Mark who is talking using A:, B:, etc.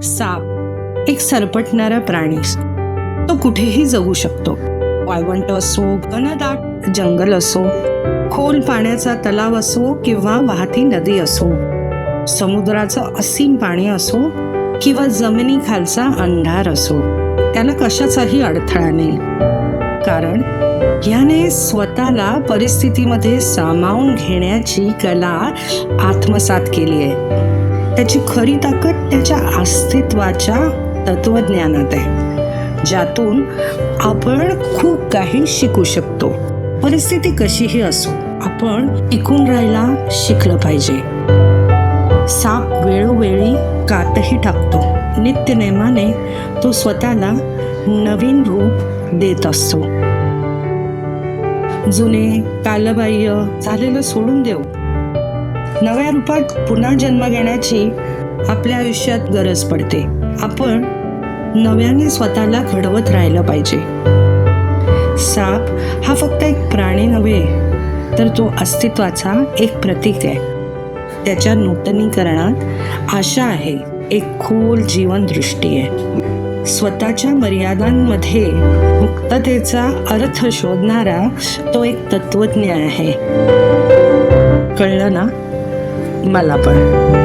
A: साप एक सरपटणारा प्राणी. तो कुठेही जगू शकतो. वाळवंट असो घनदाट जंगल असो खोल पाण्याचा तलाव असो किंवा वाहती नदी असो समुद्राचं असीम पाणी असो किंवा जमिनीखालचा अंधार असो त्याला कशाचाही अडथळा नाही. कारण याने स्वतःला परिस्थितीमध्ये सामावून घेण्याची कला आत्मसात केली आहे. त्याची खरी ताकद त्याच्या अस्तित्वाच्या तत्वज्ञानात आहे ज्यातून आपण खूप काही शिकू शकतो. परिस्थिती कशीही असो आपण टिकून राहायला शिकलं पाहिजे. साप वेळोवेळी कातही टाकतो. नित्यनेमाने तो स्वतःला नवीन रूप देत असतो. जुने कालबाह्य झालेलं सोडून देऊ. नव्या रूपात पुन्हा जन्म घेण्याची आपल्या आयुष्यात गरज पडते. आपण नव्याने स्वतःला घडवत राहिलं पाहिजे. साप हा फक्त एक प्राणी नव्हे तर तो अस्तित्वाचा एक प्रतीक आहे. त्याच्या नूतनीकरणात आशा आहे एक खोल जीवनदृष्टी आहे. स्वतःच्या मर्यादांमध्ये मुक्ततेचा अर्थ शोधणारा तो एक तत्वज्ञ आहे. कळलं ना? मला पण